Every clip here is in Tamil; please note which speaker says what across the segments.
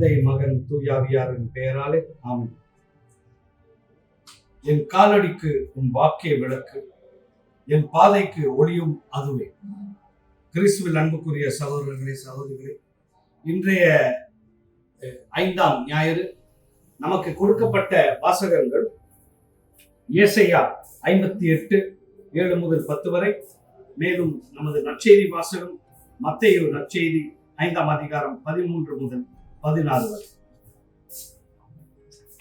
Speaker 1: தந்தை மகன் தூயாவியாரின் பெயராலே ஆமன். என் காலடிக்கு உன் வாக்கிய விளக்கு என் பாதைக்கு ஒளியும் அதுவே. கிறிஸ்துவில் அன்புக்குரிய சகோதரர்களே சகோதரிகளே இன்றைய ஐந்தாம் ஞாயிறு நமக்கு கொடுக்கப்பட்ட வாசகங்கள் இயேசையா ஐம்பத்தி எட்டு ஏழு முதல் பத்து வரை. மேலும் நமது நற்செய்தி வாசகம் மத்தேயு நற்செய்தி ஐந்தாம் அதிகாரம் பதிமூன்று முதல் பதினாறு வரை.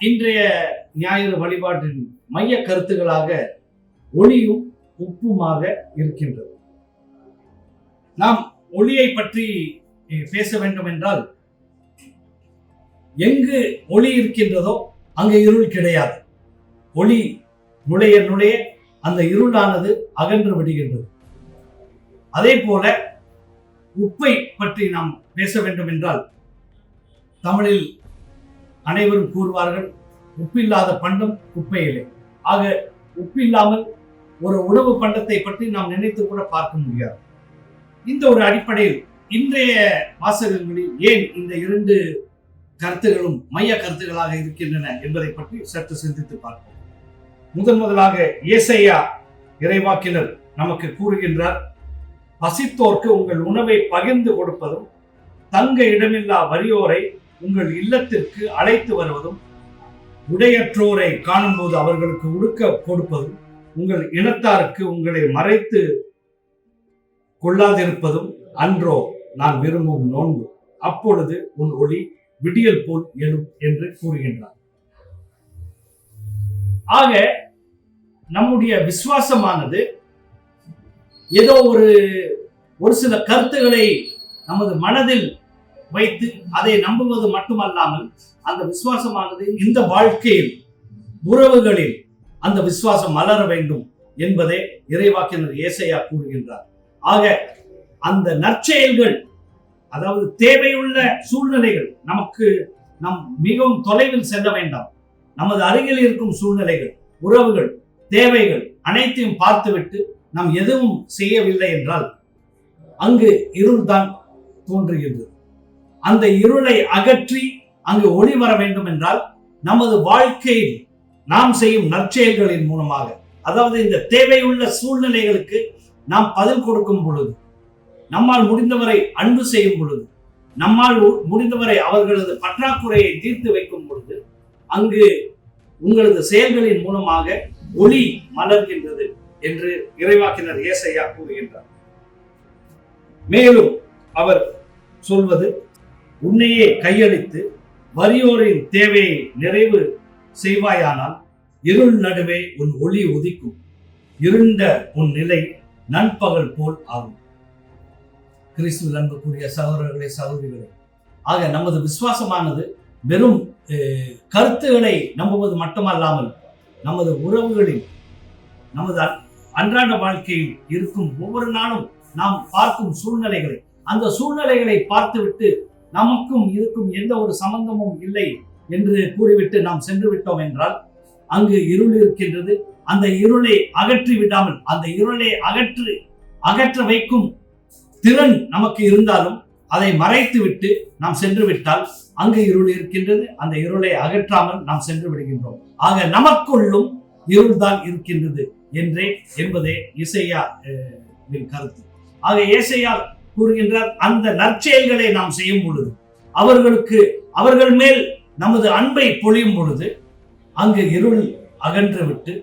Speaker 1: இன்றைய ஞாயிறு வழிபாட்டின் மைய கருத்துகளாக ஒளியும் உப்புமாக இருக்கின்றது. நாம் ஒளியை பற்றி பேச வேண்டும் என்றால் எங்கு ஒளி இருக்கின்றதோ அங்கு இருள் கிடையாது. ஒளி நுழைய நுழைய அந்த இருளானது அகன்று விடுகின்றது. அதே போல உப்பை பற்றி நாம் பேச வேண்டும் என்றால் தமிழில் அனைவரும் கூறுவார்கள் உப்பில்லாத பண்டம் குப்பையிலே. ஆக உப்பில்லாமல் ஒரு உணவு பண்டத்தை பற்றி நாம் நினைத்து கூட பார்க்க முடியாது. இந்த ஒரு அடிப்படையில் இன்றைய வாசகங்களில் ஏன் இந்த இரண்டு கருத்துகளும் மைய கருத்துகளாக இருக்கின்றன என்பதை பற்றி சற்று சிந்தித்து பார்ப்போம். முதன் முதலாக ஏசையா இறைவாக்கினர் நமக்கு கூறுகின்றார் பசித்தோர்க்கு உங்கள் உணவை பகிர்ந்து கொடுப்பதும் தங்க இடமில்லா வறியோரை உங்கள் இல்லத்திற்கு அழைத்து வருவதும் உடையற்றோரை காணும்போது அவர்களுக்கு உடுக்க கொடுப்பதும் உங்கள் இனத்தாருக்கு உங்களை மறைத்து கொள்ளாதிருப்பதும் அன்றோ நான் விரும்பும் நோன்பு. அப்பொழுது உன் ஒளி விடியல் போல் எழும் என்று கூறுகின்றார். ஆக நம்முடைய விசுவாசமானது ஏதோ ஒரு ஒரு சில கருத்துக்களை நமது மனதில் வைத்து அதை நம்புவது மட்டுமல்லாமல் அந்த விசுவாசமானது இந்த வாழ்க்கையில் உறவுகளில் அந்த விசுவாசம் மலர வேண்டும் என்பதை இறைவாக்கினர் ஏசையா கூறுகின்றார். ஆக அந்த நற்செயல்கள் அதாவது தேவையுள்ள சூழ்நிலைகள் நமக்கு நம் மிகவும் தொலைவில் செல்ல வேண்டாம். நமது அருகில் இருக்கும் சூழ்நிலைகள் உறவுகள் தேவைகள் அனைத்தையும் பார்த்துவிட்டு நாம் எதுவும் செய்யவில்லை என்றால் அங்கு இருள்தான் தோன்றுகின்றது. அந்த இருளை அகற்றி அங்கு ஒளி வர வேண்டும் என்றால் நமது வாழ்க்கையில் நாம் செய்யும் நற்செயல்களின் மூலமாக அதாவது இந்த தேவையுள்ள சூழ்நிலைகளுக்கு நாம் பதில் கொடுக்கும் பொழுது நம்மால் முடிந்தவரை அன்பு செய்யும் பொழுது நம்மால் முடிந்தவரை அவர்களது பற்றாக்குறையை தீர்த்து வைக்கும் பொழுது அங்கு உங்களது செயல்களின் மூலமாக ஒளி மலர்கின்றது என்று இறைவாக்கினர் ஏசையா கூறுகின்றார். மேலும் அவர் சொல்வது உன்னையே கையளித்து வறியோரின் தேவையை நிறைவு செய்வாயானால் இருள் நடுவே உன் ஒளி உதிக்கும். இருண்ட உன் நிலை நண்பகல் போல் ஆகும். கிறிஸ்துவில் அன்புக்குரிய சகோதரர்களே சகோதரிகளே ஆக நமது விசுவாசமானது வெறும் அஹ், கருத்துக்களை நம்புவது மட்டுமல்லாமல் நமது உறவுகளில் நமது அன்றாட வாழ்க்கையில் இருக்கும் ஒவ்வொரு நாளும் நாம் பார்க்கும் சூழ்நிலைகளை அந்த சூழ்நிலைகளை பார்த்துவிட்டு நமக்கும் இதுக்கும் எந்த ஒரு சம்பந்தமும் இல்லை என்று கூறிவிட்டு நாம் சென்று விட்டோம் என்றால் அங்கு இருள் இருக்கின்றது. அந்த இருளை அகற்றி விடாமல் அந்த இருளை அகற்று அகற்ற வைக்கும் திறன் நமக்கு இருந்தாலும் அதை மறைத்து விட்டு நாம் சென்று விட்டால் அங்கு இருள் இருக்கின்றது. அந்த இருளை அகற்றாமல் நாம் சென்று விடுகின்றோம். ஆக நமக்குள்ளும் இருள்தான் இருக்கின்றது என்றே என்பதே இசையா கருத்து. ஆக இசையால் கூறுகின்றார். அந்த நற்செயல்களை நாம் செய்யும் பொழுது அவர்களுக்கு அவர்கள் மேல் நமது அன்பை பொழியும் பொழுது அங்கு இருள் அகன்று விட்டு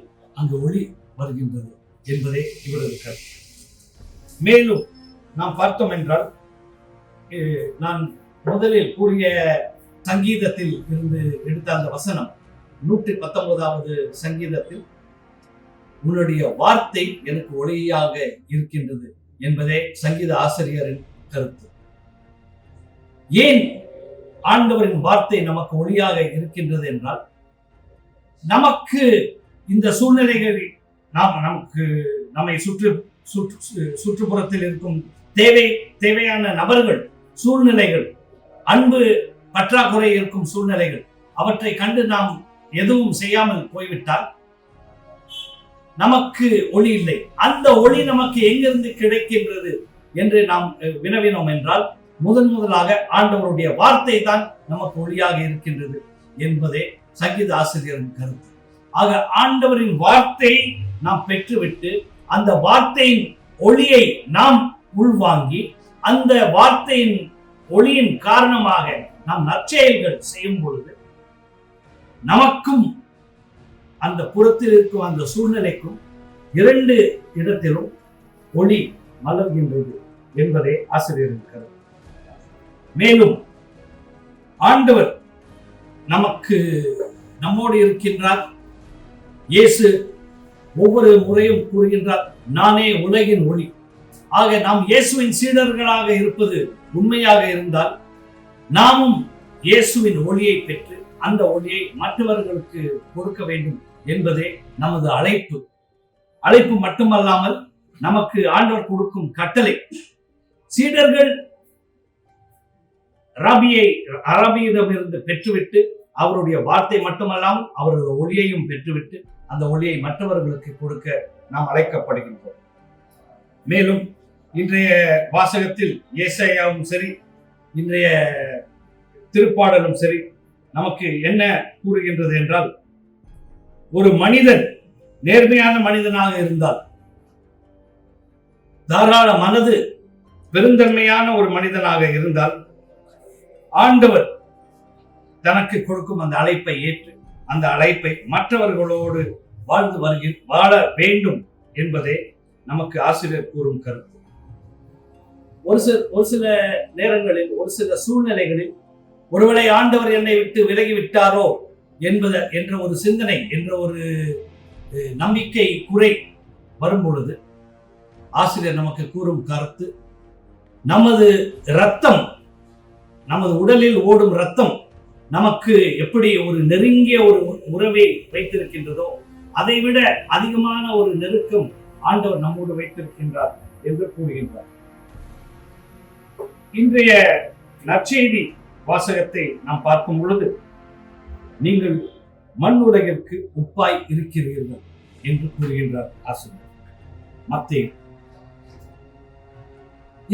Speaker 1: அங்கு ஒளி வருகின்றது என்பதே இவரது கருத்து. மேலும் நாம் பார்த்தோம் என்றால் நான் முதலில் கூறிய சங்கீதத்தில் இருந்து எடுத்த அந்த வசனம் நூற்றி பத்தொன்பதாவது சங்கீதத்தில் உன்னுடைய வார்த்தை எனக்கு ஒளியாக இருக்கின்றது. என்பதே சங்கீத ஆசிரியரின் கருத்து. ஏன் ஆண்டவரின் வார்த்தை நமக்கு ஒளியாக இருக்கின்றது என்றால் நமக்கு இந்த சூழ்நிலைகளில் நாம் நமக்கு நம்மை சுற்று சுற்று சு- சுற்றுப்புறத்தில் இருக்கும் தேவை தேவையான நபர்கள் சூழ்நிலைகள் அன்பு பற்றாக்குறை இருக்கும் சூழ்நிலைகள் அவற்றை கண்டு நாம் எதுவும் செய்யாமல் போய்விட்டால் நமக்கு ஒளி இல்லை. அந்த ஒளி நமக்கு எங்கிருந்து கிடைக்கின்றது என்று நாம் வினவினோம் என்றால் முதன் முதலாக ஆண்டவருடைய வார்த்தை தான் நமக்கு ஒளியாக இருக்கின்றது என்பதே சங்கீத ஆசிரியரின் கருத்து. ஆக ஆண்டவரின் வார்த்தையை நாம் பெற்றுவிட்டு அந்த வார்த்தையின் ஒளியை நாம் உள்வாங்கி அந்த வார்த்தையின் ஒளியின் காரணமாக நாம் நற்செயல்கள் செய்யும் பொழுது நமக்கும் அந்த புறத்தில் இருக்கும் அந்த சூழ்நிலைக்கும் இரண்டு இடத்திலும் ஒளி மலர்கின்றது என்பதே ஆசிரியர் இருக்கிறது மேலும் ஆண்டவர் நமக்கு நம்மோடு இருக்கின்றார். இயேசு ஒவ்வொரு முறையும் கூறுகின்றார் நானே உலகின் ஒளி. ஆக நாம் இயேசுவின் சீடர்களாக இருப்பது உண்மையாக இருந்தால் நாமும் இயேசுவின் ஒளியை பெற்று அந்த ஒளியை மற்றவர்களுக்கு கொடுக்க வேண்டும். என்பதே நமது அழைப்பு. அழைப்பு மட்டுமல்லாமல் நமக்கு ஆண்டவர் கொடுக்கும் கட்டளை. சீடர்கள் ரபியை அராபியிடமிருந்து பெற்றுவிட்டு அவருடைய வார்த்தை மட்டுமல்லாமல் அவரது ஒளியையும் பெற்றுவிட்டு அந்த ஒளியை மற்றவர்களுக்கு கொடுக்க நாம் அழைக்கப்படுகின்றோம். மேலும் இன்றைய வாசகத்தில் ஏசையாவும் சரி இன்றைய திருப்பாடலும் சரி நமக்கு என்ன கூறுகின்றது என்றால் ஒரு மனிதன் நேர்மையான மனிதனாக இருந்தால் தாராள மனது பெருந்தன்மையான ஒரு மனிதனாக இருந்தால் ஆண்டவர் தனக்கு கொடுக்கும் அந்த அழைப்பை ஏற்று அந்த அழைப்பை மற்றவர்களோடு வாழ்ந்து வருகி வாழ வேண்டும் என்பதே நமக்கு ஆசிரியர் கூறும் கருத்து. ஒரு சில ஒரு சில நேரங்களில் ஒரு சில சூழ்நிலைகளில் ஒருவேளை ஆண்டவர் என்னை விட்டு விலகி விட்டாரோ என்பத என்ற ஒரு சிந்தனை என்ற ஒரு நம்பிக்கை குறை வரும் பொழுது ஆசிரியர் நமக்கு கூறும் கருத்து நமது இரத்தம் நமது உடலில் ஓடும் ரத்தம் நமக்கு எப்படி ஒரு நெருங்கிய ஒரு உறவை வைத்திருக்கின்றதோ அதைவிட அதிகமான ஒரு நெருக்கம் ஆண்டவர் நம்மோடு வைத்திருக்கின்றார் என்று கூறுகின்றார். இன்றைய நற்செய்தி வாசகத்தை நாம் பார்க்கும் பொழுது நீங்கள் மண் உலகிற்கு உப்பாய் இருக்கிறீர்கள் என்று கூறுகின்றார் ஆசிரியர். மத்திய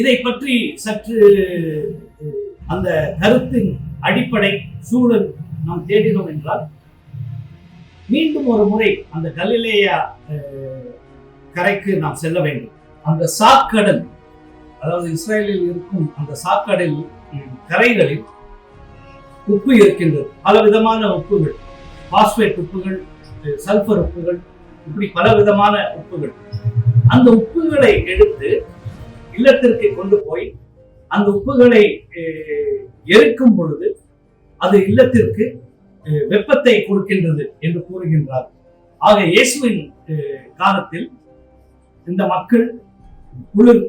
Speaker 1: இதை பற்றி சற்று அந்த கருத்தின் அடிப்படை சூழல் நாம் தேடினோம் என்றால் மீண்டும் ஒரு முறை அந்த கலிலேயா கரைக்கு நாம் செல்ல வேண்டும். அந்த சாக்கடல் அதாவது இஸ்ரேலில் இருக்கும் அந்த சாக்கடல் கரைகளில் உப்பு இருக்கின்றது. பல விதமான உப்புகள். பாஸ்பேட் உப்புகள் சல்ஃபர் சல்பர் உப்புகள் இப்படி பல விதமான உப்புகள். அந்த உப்புகளை எடுத்து இல்லத்திற்கு கொண்டு போய் அந்த உப்புகளை எரிக்கும் பொழுது அது இல்லத்திற்கு அஹ், வெப்பத்தை கொடுக்கின்றது என்று கூறுகின்றார். ஆக இயேசுவின் அஹ், காலத்தில் இந்த மக்கள் குளிர்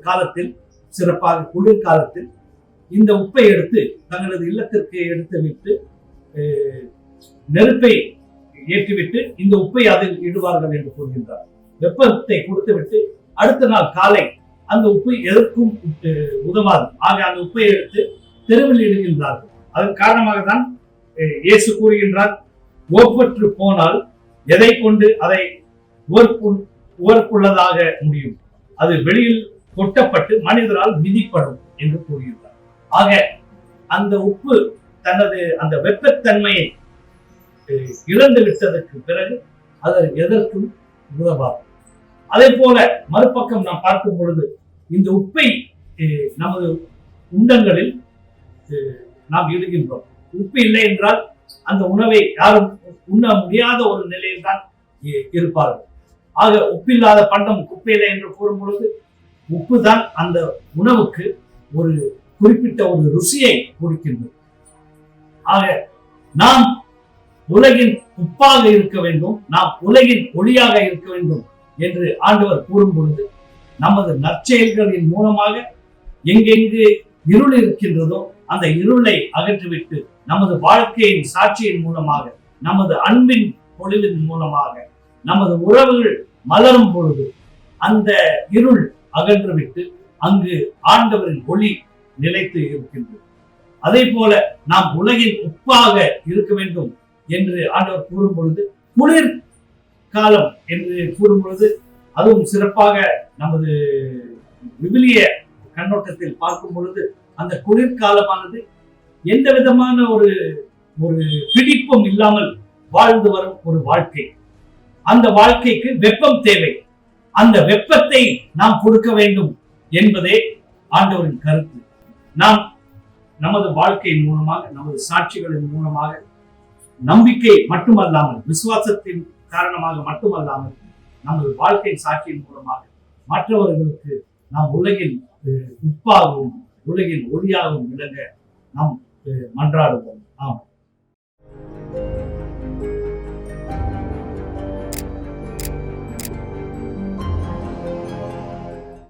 Speaker 1: காலத்தில் சிறப்பாக குளிர் காலத்தில் இந்த உப்பை எடுத்து தங்களது இல்லத்திற்கு எடுத்து விட்டு நெருப்பை ஏற்றிவிட்டு இந்த உப்பை அதில் இடுவார்கள் என்று கூறுகின்றார். வெப்பத்தை கொடுத்துவிட்டு அடுத்த நாள் காலை அந்த உப்பு எதற்கும் உதவாது. ஆக அந்த உப்பை எடுத்து தெருவில் இடுகின்றார்கள். அதன் காரணமாக தான் இயேசு கூறுகின்றார் ஓப்பற்று போனால் எதை கொண்டு அதை உவர்ப்புள்ளதாக முடியும்? அது வெளியில் கொட்டப்பட்டு மனிதரால் மிதிப்படும் என்று கூறுகின்றார் ஆக அந்த உப்பு தனது அந்த வெப்பத்தன்மையை இழந்து விட்டதற்கு பிறகு அது எதற்கும் உதவாது. அதே போல மறுபக்கம் நாம் பார்க்கும் பொழுது இந்த உப்பை நமது உண்டங்களில் நாம் இடுகின்றோம். உப்பு இல்லை என்றால் அந்த உணவை யாரும் உண்ண முடியாத ஒரு நிலையில் தான் இருப்பார்கள். ஆக உப்பில்லாத பண்டம் குப்பையில்லை என்று கூறும் பொழுது உப்பு தான் அந்த உணவுக்கு ஒரு குறிப்பிட்ட ஒரு ருசியை கொடுக்கின்றது. ஆக நாம் உலகின் உப்பாக இருக்க வேண்டும் நாம் உலகின் ஒளியாக இருக்க வேண்டும் என்று ஆண்டவர் கூறும் பொழுது நமது நற்செயல்களின் மூலமாக எங்கெங்கு இருள் இருக்கின்றதோ அந்த இருளை அகற்றிவிட்டு நமது வாழ்க்கையின் சாட்சியின் மூலமாக நமது அன்பின் பொழிவின் மூலமாக நமது உறவுகள் மலரும் பொழுது அந்த இருள் அகன்றுவிட்டு அங்கு ஆண்டவரின் ஒளி நிலைத்து இருக்கின்றது அதே போல நாம் உலகின் உப்பாக இருக்க வேண்டும் என்று ஆண்டவர் கூறும் பொழுது குளிர் காலம் என்று கூறும் பொழுது அதுவும் சிறப்பாக நமது விவிலிய கண்ணோட்டத்தில் பார்க்கும் பொழுது அந்த குளிர்காலமானது எந்த விதமான ஒரு ஒரு பிடிப்பும் இல்லாமல் வாழ்ந்து வரும் ஒரு வாழ்க்கை. அந்த வாழ்க்கைக்கு வெப்பம் தேவை. அந்த வெப்பத்தை நாம் கொடுக்க வேண்டும் என்பதே ஆண்டவரின் கருத்து. நாம் நமது வாழ்க்கையின் மூலமாக நமது சாட்சிகளின் மூலமாக நம்பிக்கை மட்டுமல்லாமல் விசுவாசத்தின் காரணமாக மட்டுமல்லாமல் நமது வாழ்க்கையின் சாட்சியின் மூலமாக மற்றவர்களுக்கு நாம் உலகில் உப்பாகவும் உலகில் ஒளியாகவும் விளங்க நாம் மன்றாடுவோம். ஆம்